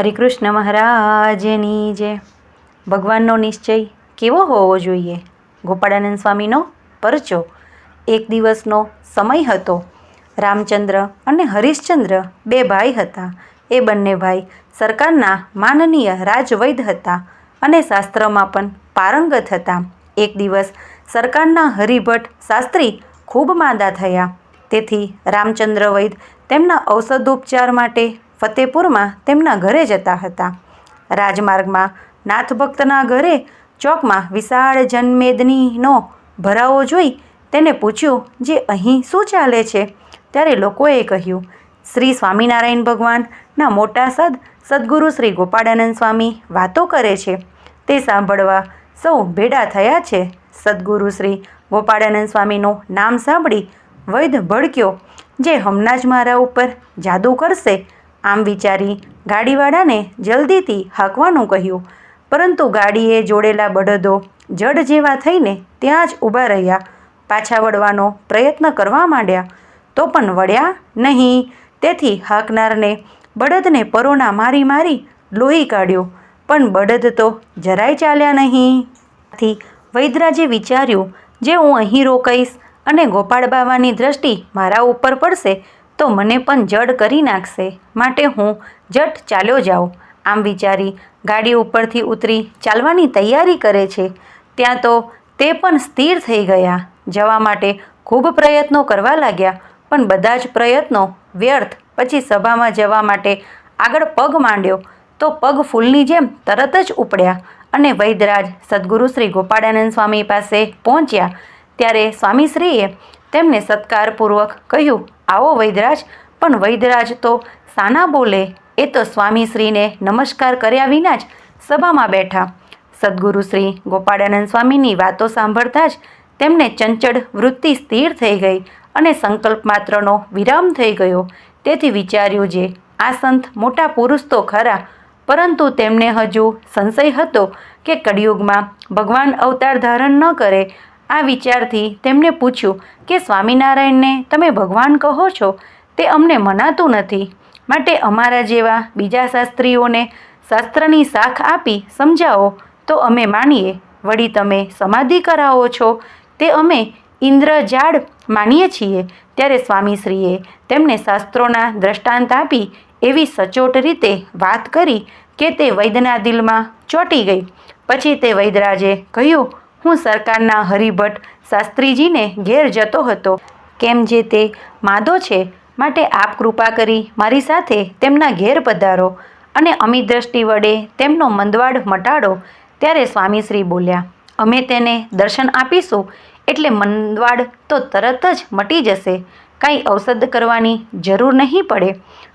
હરિકૃષ્ણ મહારાજની જે ભગવાનનો નિશ્ચય કેવો હોવો જોઈએ? ગોપાળાનંદ સ્વામીનો પરચો એક દિવસનો સમય હતો. રામચંદ્ર અને હરિશ્ચંદ્ર બે ભાઈ હતા. એ બંને ભાઈ સરકારના માનનીય રાજવૈદ હતા અને શાસ્ત્રમાં પણ પારંગત હતા. એક દિવસ સરકારના હરિભટ્ટ શાસ્ત્રી ખૂબ માંદા થયા. તેથી રામચંદ્ર વૈદ તેમના ઔષધોપચાર માટે ફતેપુરમાં તેમના ઘરે જતા હતા. રાજમાર્ગમાં નાથભક્તના ઘરે ચોકમાં વિશાળ જનમેદનીનો ભરાવો જોઈ તેને પૂછ્યું, જે અહીં શું ચાલે છે? ત્યારે લોકોએ કહ્યું, શ્રી સ્વામિનારાયણ ભગવાનના મોટા સદ સદગુરુ શ્રી ગોપાળાનંદ સ્વામી વાતો કરે છે. તે સાંભળવા સૌ ભેડા થયા છે. સદગુરુ શ્રી ગોપાળાનંદ સ્વામીનું નામ સાંભળી વૈદ ભડક્યો, જે હમણાં જ મારા ઉપર જાદુ કરશે આમ વિચારી ગાડીવાળાને જલ્દીથી હાંકવાનું કહ્યું. પરંતુ ગાડીએ જોડેલા બળદો જડ જેવા થઈને ત્યાં જ ઊભા રહ્યા. પાછા વળવાનો પ્રયત્ન કરવા માંડ્યા. તો પણ વળ્યા નહીં. તેથી હાંકનારને બળદને પરોના મારી મારી લોહી કાઢ્યો. પણ બળદ તો જરાય ચાલ્યા નહીં. આથી વૈદરાજે વિચાર્યું, જે હું અહીં રોકાઈશ અને ગોપાળ બાવાની દ્રષ્ટિ મારા ઉપર પડશે તો મને પણ જડ કરી નાખશે. માટે હું જટ ચાલ્યો જાઉં. આમ વિચારી ગાડી ઉપરથી ઉતરી ચાલવાની તૈયારી કરે છે. ત્યાં તો તે પણ સ્થિર થઈ ગયા. જવા માટે ખૂબ પ્રયત્નો કરવા લાગ્યા, પણ બધા જ પ્રયત્નો વ્યર્થ. પછી સભામાં જવા માટે આગળ પગ માંડ્યો. તો પગ ફૂલની જેમ તરત જ ઉપડ્યા અને વૈદરાજ સદગુરુ શ્રી ગોપાળાનંદ સ્વામી પાસે પહોંચ્યા. ત્યારે સ્વામીશ્રીએ તેમને સત્કારપૂર્વક કહ્યું, આવો વૈદરાજ પણ વૈદરાજ તો સાના બોલે, એ તો સ્વામીશ્રીને નમસ્કાર કર્યા વિના જ સભામાં બેઠા. સદગુરુ શ્રી ગોપાળાનંદ સ્વામીની વાતો સાંભળતા જ તેમને ચંચળ વૃત્તિ સ્થિર થઈ ગઈ અને સંકલ્પ માત્રનો વિરામ થઈ ગયો. તેથી વિચાર્યું જે, આ સંત મોટા પુરુષ તો ખરા, પરંતુ તેમને હજુ સંશય હતો કે કળિયુગમાં ભગવાન અવતાર ધારણ ન કરે આ વિચારથી તેમણે પૂછ્યું કે, સ્વામિનારાયણને તમે ભગવાન કહો છો? તે અમને મનાતું નથી. માટે અમારા જેવા બીજા શાસ્ત્રીઓને શાસ્ત્રની શાખ આપી સમજાવો. તો અમે માનીએ. વળી તમે સમાધિ કરાવો છો. તે અમે ઇન્દ્રજાળ માનીએ છીએ. ત્યારે સ્વામીશ્રીએ તેમને શાસ્ત્રોના દ્રષ્ટાંત આપી એવી સચોટ રીતે વાત કરી કે તે વૈદના દિલમાં ચોંટી ગઈ. પછી તે વૈદરાજે કહ્યું હું સરકારના હરિભટ્ટ શાસ્ત્રીજીને ઘેર જતો હતો. કેમ જે તે માદો છે, માટે આપ કૃપા કરી મારી સાથે તેમના ઘેર પધારો અને અમી દ્રષ્ટિ વડે તેમનો મંદવાડ મટાડો. ત્યારે સ્વામીશ્રી બોલ્યા, અમે તેને દર્શન આપીશું, એટલે મંદવાડ તો તરત જ મટી જશે. કાંઈ ઔષધ કરવાની જરૂર નહીં પડે.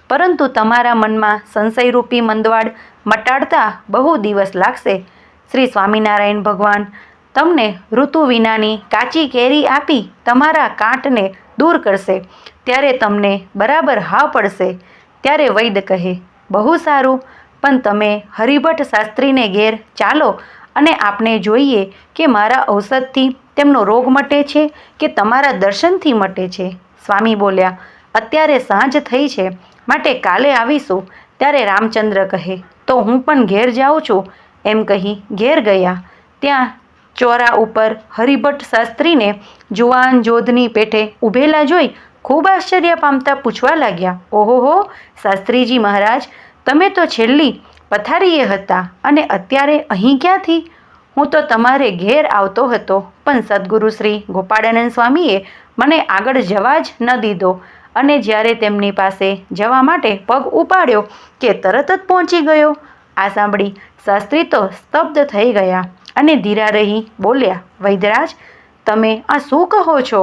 પરંતુ તમારા મનમાં સંશયરૂપી મંદવાડ મટાડતા બહુ દિવસ લાગશે. શ્રી સ્વામિનારાયણ ભગવાન તમને ઋતુ વિનાની કાચી કેરી આપી તમારા કાંટને દૂર કરશે. ત્યારે તમને બરાબર હા પડશે. ત્યારે વૈદ કહે, બહુ સારું, પણ તમે હરિભટ્ટ શાસ્ત્રીને ઘેર ચાલો અને આપણે જોઈએ કે મારા ઔષધથી તેમનો રોગ મટે છે કે તમારા દર્શનથી મટે છે. સ્વામી બોલ્યા, અત્યારે સાંજ થઈ છે, માટે કાલે આવીશું. ત્યારે રામચંદ્ર કહે, તો હું પણ ઘેર જાઉં છું. એમ કહી ઘેર ગયા. ત્યાં ચોરા ઉપર હરિભટ્ટ શાસ્ત્રીને જુવાન જોધની પેઠે ઊભેલા જોઈ ખૂબ આશ્ચર્ય પામતા પૂછવા લાગ્યા, ઓહોહો, શાસ્ત્રીજી મહારાજ, તમે તો છેલ્લી પથારીએ હતા અને અત્યારે અહીં ક્યાંથી? હું તો તમારે ઘેર આવતો હતો, પણ સદગુરુ શ્રી ગોપાળાનંદ સ્વામીએ મને આગળ જવા જ ન દીધો અને જ્યારે તેમની પાસે જવા માટે પગ ઉપાડ્યો કે તરત જ પહોંચી ગયો. આ સાંભળી શાસ્ત્રી તો સ્તબ્ધ થઈ ગયા. અને ધીરા રહી બોલ્યા, વૈદ્યરાજ, તમે આ શું કહો છો?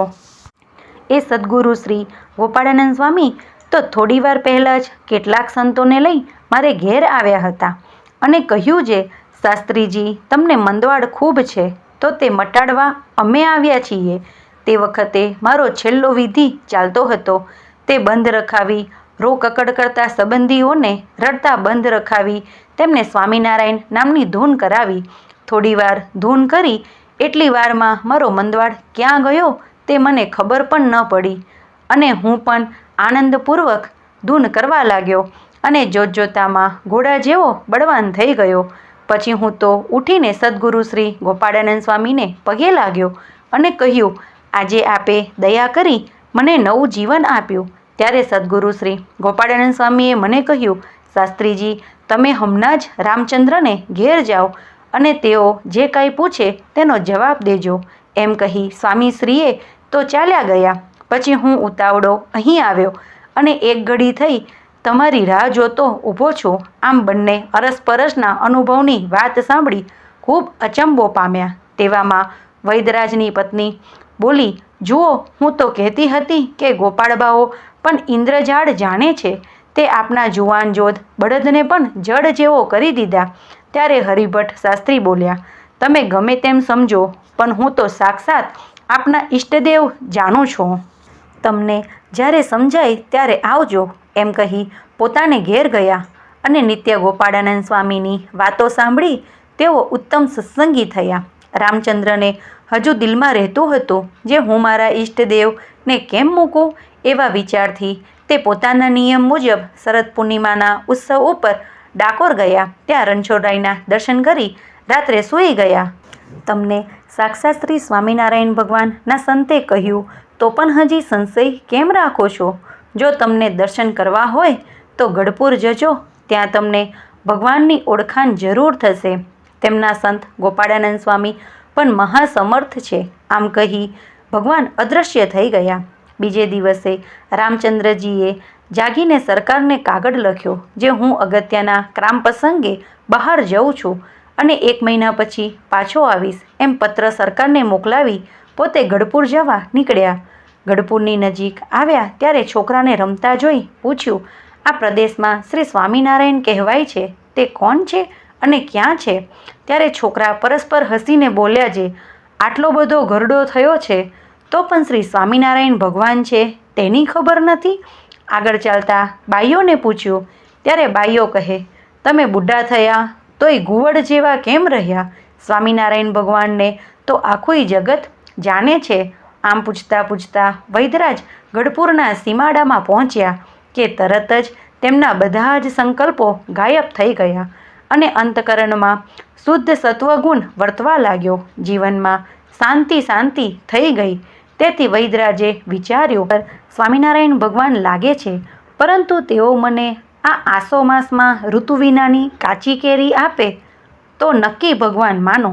એ સદગુરુ શ્રી ગોપાળાનંદ સ્વામી તો થોડીવાર પહેલાં જ કેટલાક સંતોને લઈ મારે ઘેર આવ્યા હતા અને કહ્યું જે, શાસ્ત્રીજી, તમને મંદવાડ ખૂબ છે, તો તે મટાડવા અમે આવ્યા છીએ. તે વખતે મારો છેલ્લો વિધિ ચાલતો હતો. તે બંધ રખાવી રોકકડ કરતા સંબંધીઓને રડતા બંધ રખાવી, તેમને સ્વામિનારાયણ નામની ધૂન કરાવી થોડીવાર ધૂન કરી, એટલી વારમાં મારો મંદવાડ ક્યાં ગયો તે મને ખબર પણ ન પડી. અને હું પણ આનંદપૂર્વક ધૂન કરવા લાગ્યો અને જોતજોતામાં ઘોડા જેવો બળવાન થઈ ગયો. પછી હું તો ઉઠીને સદગુરુ શ્રી ગોપાળાનંદ સ્વામીને પગે લાગ્યો અને કહ્યું, આજે આપે દયા કરી મને નવું જીવન આપ્યું. ત્યારે સદગુરુ શ્રી ગોપાળાનંદ સ્વામીએ મને કહ્યું, શાસ્ત્રીજી, તમે હમણાં જ રામચંદ્રને ઘેર જાઓ. અને તેઓ જે કાંઈ પૂછે તેનો જવાબ દેજો. એમ કહી સ્વામીશ્રીએ તો ચાલ્યા ગયા. પછી હું ઉતાવળો અહીં આવ્યો અને એક ઘડી થઈ તમારી રાહ જોતો ઊભો છું. આમ બંને અરસપરસના અનુભવની વાત સાંભળી ખૂબ અચંબો પામ્યા. તેવામાં વૈદરાજની પત્ની બોલી, જુઓ, હું તો કહેતી હતી કે ગોપાળબાઓ પણ ઇન્દ્રજાળ જાણે છે. તે આપના જુવાન જોધ બળદને પણ જડ જેવો કરી દીધા. ત્યારે હરિભટ્ટ શાસ્ત્રી બોલ્યા, તમે ગમે તેમ સમજો, પણ હું તો સાક્ષાત આપના ઈષ્ટદેવ જાણું છું. તમને જ્યારે સમજાય ત્યારે આવજો, એમ કહી પોતાને ઘેર ગયા અને નિત્ય ગોપાળાનંદ સ્વામીની વાતો સાંભળી તેઓ ઉત્તમ સત્સંગી થયા. રામચંદ્રને હજુ દિલમાં રહેતું હતું જે હું મારા ઈષ્ટદેવને કેમ મૂકું? એવા વિચારથી તે પોતાના નિયમ મુજબ શરદ પૂર્ણિમાના ઉત્સવ ઉપર ડાકોર ગયા, ત્યાં રણછોડરાયના દર્શન કરી રાત્રે સૂઈ ગયા. તમને સાક્ષાત શ્રી સ્વામિનારાયણ ભગવાનના સંતે કહ્યું, તો પણ હજી સંશય કેમ રાખો છો? જો તમને દર્શન કરવા હોય, તો ગઢપુર જજો, ત્યાં તમને ભગવાનની ઓળખાણ જરૂર થશે. તેમના સંત ગોપાળાનંદ સ્વામી પણ મહાસમર્થ છે. આમ કહી ભગવાન અદૃશ્ય થઈ ગયા. બીજે દિવસે રામચંદ્રજીએ જાગીને સરકારને કાગળ લખ્યો, જે હું અગત્યના ક્રામ પ્રસંગે બહાર જઉં છું અને એક મહિના પછી પાછો આવીશ. એમ પત્ર સરકારને મોકલાવી પોતે ગઢપુર જવા નીકળ્યા. ગઢપુરની નજીક આવ્યા ત્યારે છોકરાને રમતા જોઈ પૂછ્યું, આ પ્રદેશમાં શ્રી સ્વામિનારાયણ કહેવાય છે? તે કોણ છે અને ક્યાં છે? ત્યારે છોકરા પરસ્પર હસીને બોલ્યા, જે આટલો બધો ગરડો થયો છે, તો પણ શ્રી સ્વામિનારાયણ ભગવાન છે તેની ખબર નથી? આગળ ચાલતા બાઈઓને પૂછ્યું, ત્યારે બાઈઓ કહે, તમે બુઢા થયા, તોય ઘુવડ જેવા કેમ રહ્યા? સ્વામિનારાયણ ભગવાનને તો આખું જગત જાણે છે. આમ પૂછતા પૂછતા વૈદરાજ ગઢપુરના સીમાડામાં પહોંચ્યા કે તરત જ તેમના બધા જ સંકલ્પો ગાયબ થઈ ગયા અને અંતકરણમાં શુદ્ધ સત્વગુણ વર્તવા લાગ્યો. જીવનમાં શાંતિ શાંતિ થઈ ગઈ. તેથી વૈદરાજે વિચાર્યું સ્વામિનારાયણ ભગવાન લાગે છે, પરંતુ તેઓ મને આ આસો માસમાં ઋતુ વિનાની કાચી કેરી આપે, તો નક્કી ભગવાન માનો.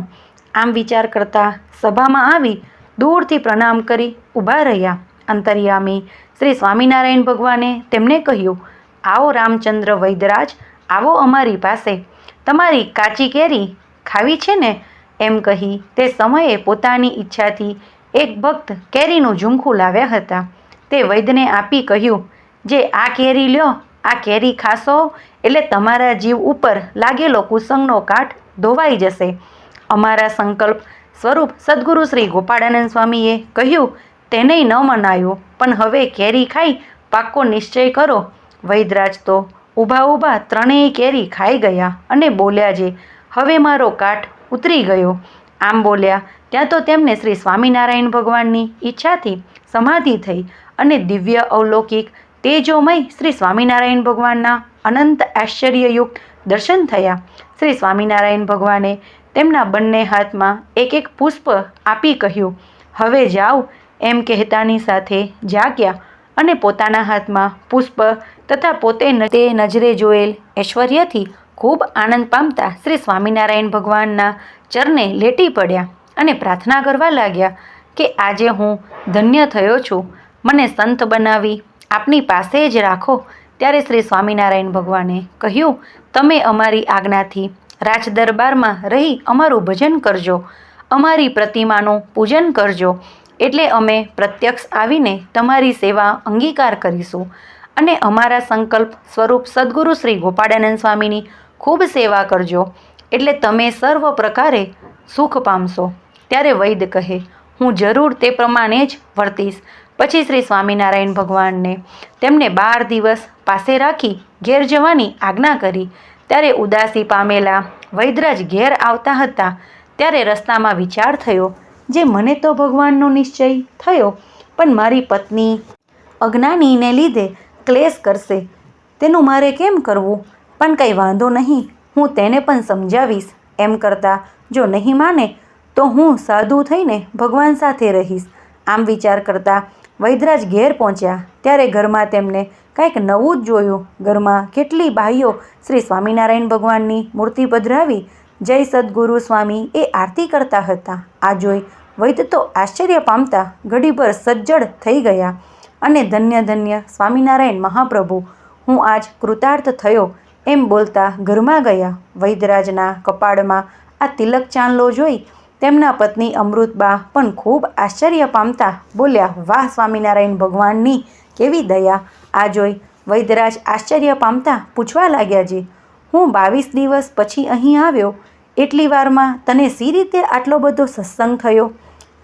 આમ વિચાર કરતા સભામાં આવી દૂરથી પ્રણામ કરી ઊભા રહ્યા. અંતર્યામી શ્રી સ્વામિનારાયણ ભગવાને તેમને કહ્યું, આવો રામચંદ્ર વૈદરાજ આવો અમારી પાસે. તમારી કાચી કેરી ખાવી છે ને? એમ કહી તે સમયે પોતાની ઈચ્છાથી એક ભક્ત કેરીનું ઝુમખું લાવ્યા હતા. તે વૈદ્યને આપી કહ્યું, જે આ કેરી લ્યો, આ કેરી ખાશો, એટલે તમારા જીવ ઉપર લાગેલો કુસંગનો કાઠ ધોવાઈ જશે. અમારા સંકલ્પ સ્વરૂપ સદગુરુ શ્રી ગોપાળાનંદ સ્વામીએ કહ્યું, તેને ન મનાયો, પણ હવે કેરી ખાઈ પાક્કો નિશ્ચય કરો. વૈદરાજ તો ઊભા ઊભા ત્રણેય કેરી ખાઈ ગયા અને બોલ્યા, જે, હવે મારો કાઠ ઉતરી ગયો. આમ બોલ્યા ત્યાં તો તેમને શ્રી સ્વામિનારાયણ ભગવાનની ઈચ્છાથી સમાધિ થઈ અને દિવ્ય અવલૌકિક તેજોમય શ્રી સ્વામિનારાયણ ભગવાનના અનંત આશ્ચર્યયુક્ત દર્શન થયા. શ્રી સ્વામિનારાયણ ભગવાને તેમના બંને હાથમાં એક એક પુષ્પ આપી કહ્યું, હવે જાઓ. એમ કહેતાની સાથે જાગ્યા અને પોતાના હાથમાં પુષ્પ તથા પોતે તે નજરે જોયેલ ઐશ્વર્યથી ખૂબ આનંદ પામતા શ્રી સ્વામિનારાયણ ભગવાનના ચરણે લેટી પડ્યા. અને પ્રાર્થના કરવા લાગ્યા કે આજે હું ધન્ય થયો છું. મને સંત બનાવી, આપની પાસે જ રાખો. ત્યારે શ્રી સ્વામિનારાયણ ભગવાને કહ્યું, તમે અમારી આજ્ઞાથી રાજ દરબારમાં રહી અમારું ભજન કરજો. અમારી પ્રતિમાનું પૂજન કરજો. એટલે અમે પ્રત્યક્ષ આવીને તમારી સેવા અંગીકાર કરીશું. અને અમારા સંકલ્પ સ્વરૂપ સદગુરુ શ્રી ગોપાળાનંદ સ્વામીની ખૂબ સેવા કરજો. એટલે તમે સર્વ પ્રકારે સુખ પામશો. ત્યારે વૈદ કહે, હું જરૂર તે પ્રમાણે જ વર્તીશ. પછી શ્રી સ્વામિનારાયણ ભગવાનને તેમને બાર દિવસ પાસે રાખી ઘેર જવાની આજ્ઞા કરી. ત્યારે ઉદાસી પામેલા વૈદરાજ ઘેર આવતા હતા. ત્યારે રસ્તામાં વિચાર થયો, જે મને તો ભગવાનનો નિશ્ચય થયો, પણ મારી પત્ની અજ્ઞાનીને લીધે ક્લેશ કરશે. તેનું મારે કેમ કરવું? પણ કંઈ વાંધો નહીં, હું તેને પણ સમજાવીશ. એમ કરતાં જો નહીં માને તો હું સાધુ થઈને ભગવાન સાથે રહીશ. આમ વિચાર કરતાં વૈદરાજ ઘેર પહોંચ્યા. ત્યારે ઘરમાં તેમને કંઈક નવું જ જોયું. ઘરમાં કેટલી બાઈઓ શ્રી સ્વામિનારાયણ ભગવાનની મૂર્તિ પધરાવી, જય સદગુરુ સ્વામી એ આરતી કરતા હતા. આ જોઈ વૈદ તો આશ્ચર્ય પામતા ઘડીભર સજ્જડ થઈ ગયા અને ધન્ય ધન્ય સ્વામિનારાયણ મહાપ્રભુ, હું આજ કૃતાર્થ થયો એમ બોલતા ઘરમાં ગયા. વૈદરાજના કપાળમાં આ તિલક ચાંદલો જોઈ તેમના પત્ની અમૃતબા પણ ખૂબ આશ્ચર્ય પામતા બોલ્યા, વાહ, સ્વામિનારાયણ ભગવાનની કેવી દયા. આ જોઈ વૈદરાજ આશ્ચર્ય પામતા પૂછવા લાગ્યા જે હું બાવીસ દિવસ પછી અહીં આવ્યો? એટલી વારમાં તને સી રીતે આટલો બધો સત્સંગ થયો?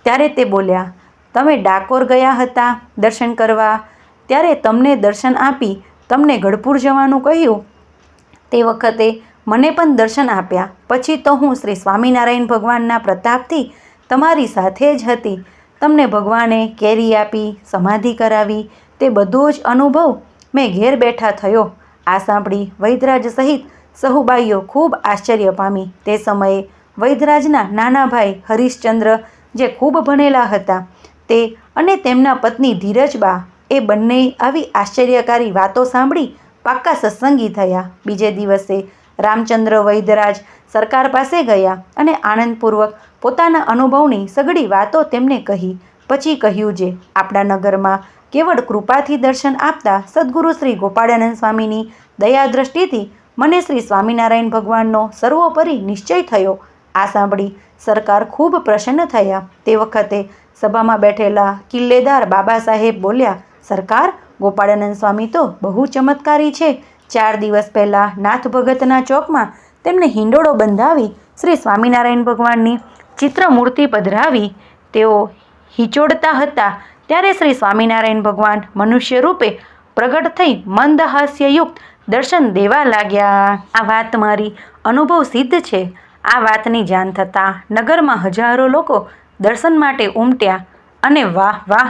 ત્યારે તે બોલ્યા, તમે ડાકોર ગયા હતા દર્શન કરવા, ત્યારે તમને દર્શન આપી તમને ગઢપુર જવાનું કહ્યું. તે વખતે મને પણ દર્શન આપ્યા. પછી તો હું શ્રી સ્વામિનારાયણ ભગવાનના પ્રતાપથી તમારી સાથે જ હતી. તમને ભગવાને કેરી આપી, સમાધિ કરાવી, તે બધો જ અનુભવ મેં ઘેર બેઠા થયો. આ સાંભળી વૈદરાજ સહિત સહુબાઈઓ ખૂબ આશ્ચર્ય પામી. તે સમયે વૈદરાજના નાના ભાઈ હરીશચંદ્ર જે ખૂબ ભણેલા હતા, તે અને તેમના પત્ની ધીરજબા એ બંને આવી આશ્ચર્યકારી વાતો સાંભળી પાક્કા સત્સંગી થયા. બીજે દિવસે રામચંદ્ર વૈદ્યરાજ સરકાર પાસે ગયા અને આનંદપૂર્વક પોતાના અનુભવની સગડી વાતો તેમને કહી. પછી કહ્યું જે, આપણા નગરમાં કેવળ કૃપાથી દર્શન આપતા સદગુરુ શ્રી ગોપાળાનંદ સ્વામીની દયાદ્રષ્ટિથી મને શ્રી સ્વામિનારાયણ ભગવાનનો સર્વોપરી નિશ્ચય થયો. આ સાંભળી સરકાર ખૂબ પ્રસન્ન થયા. તે વખતે સભામાં બેઠેલા કિલ્લેદાર બાબા સાહેબ બોલ્યા, સરકાર, ગોપાળાનંદ સ્વામી તો બહુ ચમત્કારી છે. ચાર દિવસ પહેલાં નાથ ભગતના ચોકમાં તેમને હિંડોળો બંધાવી શ્રી સ્વામિનારાયણ ભગવાનની ચિત્રમૂર્તિ પધરાવી. તેઓ હિચોડતા હતા ત્યારે શ્રી સ્વામિનારાયણ ભગવાન મનુષ્ય રૂપે પ્રગટ થઈ મંદ હાસ્યયુક્ત દર્શન દેવા લાગ્યા. આ વાત મારી અનુભવ સિદ્ધ છે. આ વાતની જાણ થતાં નગરમાં હજારો લોકો દર્શન માટે ઉમટ્યા અને વાહ વાહ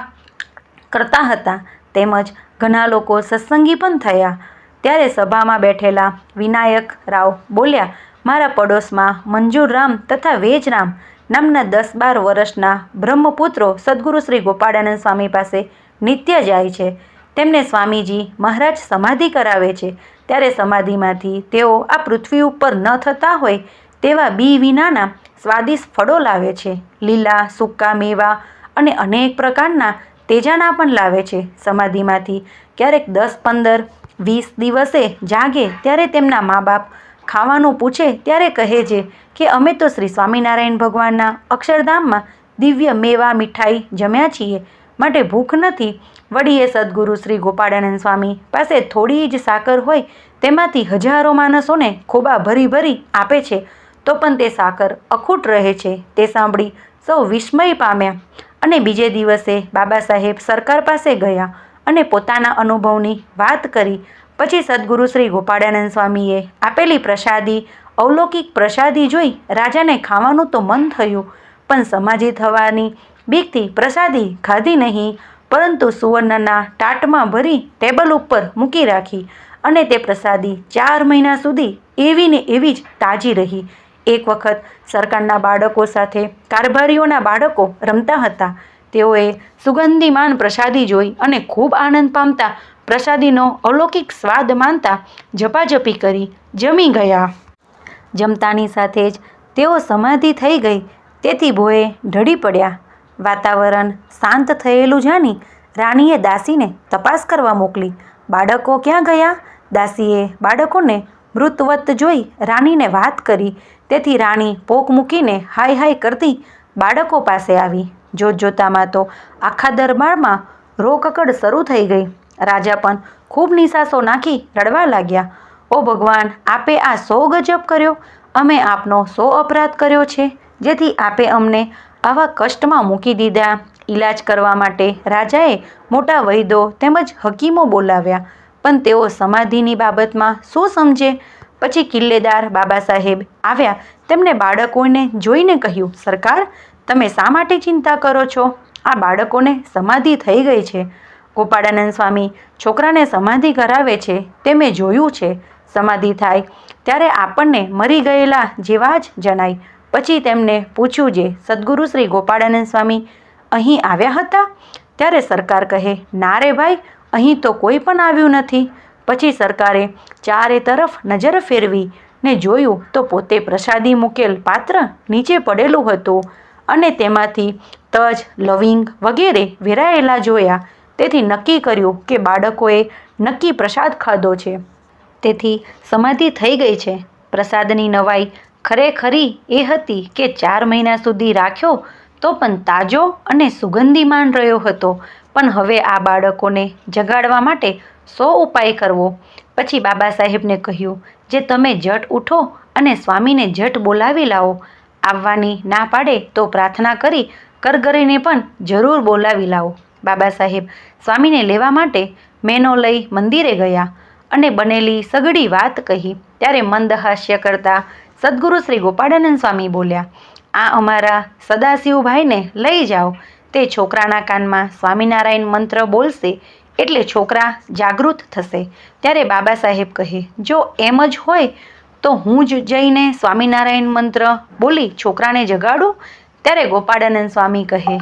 કરતા હતા. તેમજ ઘણા લોકો સત્સંગી પણ થયા. ત્યારે સભામાં બેઠેલા વિનાયક રાવ બોલ્યા, મારા પડોશમાં મંજુરરામ તથા વેજરામ નામના દસ બાર વર્ષના બ્રહ્મપુત્રો સદગુરુ શ્રી ગોપાળાનંદ સ્વામી પાસે નિત્ય જાય છે. તેમને સ્વામીજી મહારાજ સમાધિ કરાવે છે. ત્યારે સમાધિમાંથી તેઓ આ પૃથ્વી ઉપર ન થતા હોય તેવા બી વિનાના સ્વાદિષ્ટ ફળો લાવે છે. લીલા, સૂકા મેવા અને અનેક પ્રકારના તેજાના પણ લાવે છે. સમાધિમાંથી ક્યારેક દસ, પંદર વીસ દિવસે જાગે ત્યારે તેમના મા બાપ ખાવાનું પૂછે ત્યારે કહે છે કે, અમે તો શ્રી સ્વામિનારાયણ ભગવાનના અક્ષરધામમાં દિવ્ય મેવા મીઠાઈ જમ્યા છીએ. માટે ભૂખ નથી. વડીએ સદગુરુ શ્રી ગોપાળાનંદ સ્વામી પાસે થોડી જ સાકર હોય તેમાંથી હજારો માણસોને ખોબા ભરી ભરી આપે છે. તો પણ તે સાકર અખૂટ રહે છે. તે સાંભળી સૌ વિસ્મય પામ્યા અને બીજે દિવસે બાબા સાહેબ સરકાર પાસે ગયા. અને પોતાના અનુભવની વાત કરી. પછી સદગુરુ શ્રી ગોપાળાનંદ સ્વામીએ આપેલી પ્રસાદી, અવલૌકિક પ્રસાદી જોઈ રાજાને ખાવાનું તો મન થયું, પણ સમાધિ થવાની બીકથી પ્રસાદી ખાધી નહીં, પરંતુ સુવર્ણના ટાટમાં ભરી ટેબલ ઉપર મૂકી રાખી અને તે પ્રસાદી ચાર મહિના સુધી એવી ને એવી જ તાજી રહી. એક વખત સરકારના બાળકો સાથે કારભારીઓના બાળકો રમતા હતા. તેઓએ સુગંધીમાન પ્રસાદી જોઈ અને ખૂબ આનંદ પામતા પ્રસાદીનો અલૌકિક સ્વાદ માનતા ઝપાઝપી કરી જમી ગયા. જમતાની સાથે જ તેઓ સમાધિ થઈ ગઈ. તેથી ભોએ ઢળી પડ્યા. વાતાવરણ શાંત થયેલું જાણી રાણીએ દાસીને તપાસ કરવા મોકલી. બાળકો ક્યાં ગયા? દાસીએ બાળકોને મૃતવત જોઈ રાણીને વાત કરી. તેથી રાણી પોક મૂકીને હાય હાય કરતી બાળકો પાસે આવી. જોત જોતામાં તો આખા દરબારમાં રોકકડ શરૂ થઈ ગઈ. રાજા પણ ખૂબ નિશાસો નાખી રડવા લાગ્યા. ઓ ભગવાન, આપે આ સો ગજબ કર્યો? અમે આપનો સો અપરાધ કર્યો છે, જેથી આપે અમને આવા કષ્ટમાં મૂકી દીધા. ઈલાજ કરવા માટે રાજાએ મોટા વૈદો તેમજ હકીમો બોલાવ્યા. પણ તેઓ સમાધિની બાબતમાં શું સમજે? પછી કિલ્લેદાર બાબા સાહેબ આવ્યા. તેમને બાળકોને જોઈને કહ્યું, સરકાર તમે શા માટે ચિંતા કરો છો? આ બાળકોને સમાધિ થઈ ગઈ છે. ગોપાળાનંદ સ્વામી છોકરાને સમાધિ કરાવે છે. તે મેં જોયું છે. સમાધિ થાય ત્યારે આપણને મરી ગયેલા જેવા જ જણાય. પછી તેમને પૂછ્યું જે સદગુરુ શ્રી ગોપાળાનંદ સ્વામી અહીં આવ્યા હતા? ત્યારે સરકાર કહે, ના રે ભાઈ, અહીં તો કોઈ પણ આવ્યું નથી. પછી સરકારે ચારે તરફ નજર ફેરવી ને જોયું તો પોતે પ્રસાદી મૂકેલ પાત્ર નીચે પડેલું હતું. અને તેમાંથી તજ, લવિંગ વગેરે વેરાયેલા જોયા. તેથી નક્કી કર્યું કે બાળકોએ નક્કી પ્રસાદ ખાધો છે. તેથી સમાધિ થઈ ગઈ છે. પ્રસાદની નવાઈ ખરેખરી એ હતી કે ચાર મહિના સુધી રાખ્યો તો પણ તાજો અને સુગંધીમાન રહ્યો હતો. પણ હવે આ બાળકોને જગાડવા માટે સો ઉપાય કરવો. પછી બાબા સાહેબને કહ્યું, જે તમે જટ ઉઠો અને સ્વામીને જટ બોલાવી લાવો આવવાની ના પાડે તો પ્રાર્થના કરી કરગરીને પણ જરૂર બોલાવી લાવો. બાબા સાહેબ, સ્વામીને લેવા માટે મેનો લઈ મંદિરે ગયા અને બનેલી સઘળી વાત કહી. ત્યારે મંદ હાસ્ય કરતા સદગુરુ શ્રી ગોપાળાનંદ સ્વામી બોલ્યા, આ અમારા સદાશિવભાઈને લઈ જાઓ. તે છોકરાના કાનમાં સ્વામિનારાયણ મંત્ર બોલશે એટલે છોકરા જાગૃત થશે. ત્યારે બાબા સાહેબ કહે, જો એમ જ હોય તો હું જ જઈને સ્વામિનારાયણ મંત્ર બોલી છોકરાને જગાડું? ત્યારે ગોપાળાનંદ સ્વામી કહે,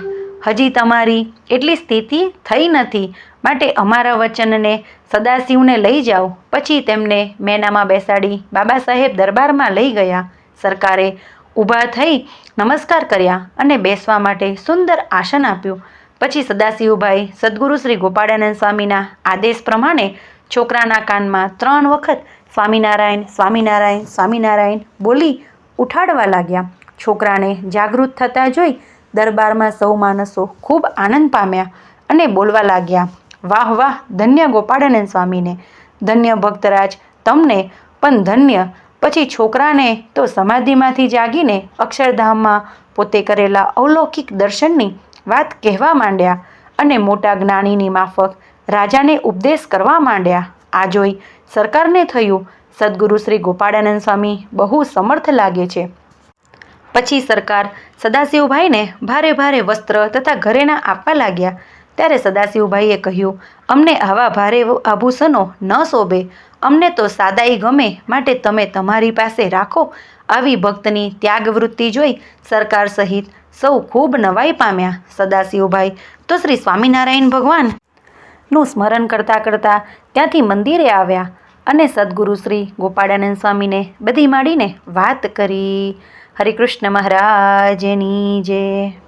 હજી તમારી એટલી સ્થિતિ થઈ નથી. માટે અમારા વચનને સદાશિવને લઈ જાઓ. પછી તેમને મેનામાં બેસાડી બાબા સાહેબ દરબારમાં લઈ ગયા. સરકારે ઊભા થઈ નમસ્કાર કર્યા અને બેસવા માટે સુંદર આસન આપ્યું. પછી સદાશિવભાઈ સદગુરુ શ્રી ગોપાળાનંદ સ્વામીના આદેશ પ્રમાણે છોકરાના કાનમાં ત્રણ વખત સ્વામિનારાયણ સ્વામિનારાયણ સ્વામિનારાયણ બોલી ઉઠાડવા લાગ્યા. છોકરાને જાગૃત થતા જોઈ દરબારમાં સૌ માણસો ખૂબ આનંદ પામ્યા અને બોલવા લાગ્યા, વાહ વાહ, ધન્ય ગોપાળાનંદ સ્વામીને. ધન્ય ભક્તરાજ, તમને પણ ધન્ય. પછી છોકરાને તો સમાધિમાંથી જાગીને અક્ષરધામમાં પોતે કરેલા અવલૌકિક દર્શનની વાત કહેવા માંડ્યા અને મોટા જ્ઞાનીની માફક રાજાને ઉપદેશ કરવા માંડ્યા. આ જોઈ સરકારને થયું. સદગુરુ શ્રી ગોપાળાનંદ સ્વામી બહુ સમર્થ લાગે છે. પછી સરકાર સદાશિવભાઈને ભારે ભારે વસ્ત્ર તથા ઘરેણા આપવા લાગ્યા. ત્યારે સદાશિવભાઈએ કહ્યું, અમને આવા ભારે આભૂષણો ન શોભે. અમને તો સાદાઈ ગમે માટે તમે તમારી પાસે રાખો. આવી ભક્તની ત્યાગવૃત્તિ જોઈ સરકાર સહિત સૌ ખૂબ નવાઈ પામ્યા. સદાશિવભાઈ, તો શ્રી સ્વામિનારાયણ ભગવાનનું સ્મરણ કરતાં કરતાં ત્યાંથી મંદિરે આવ્યા. અને સદગુરુ શ્રી ગોપાળાનંદ સ્વામીને બધી માંડીને વાત કરી. હરિકૃષ્ણ મહારાજની જય.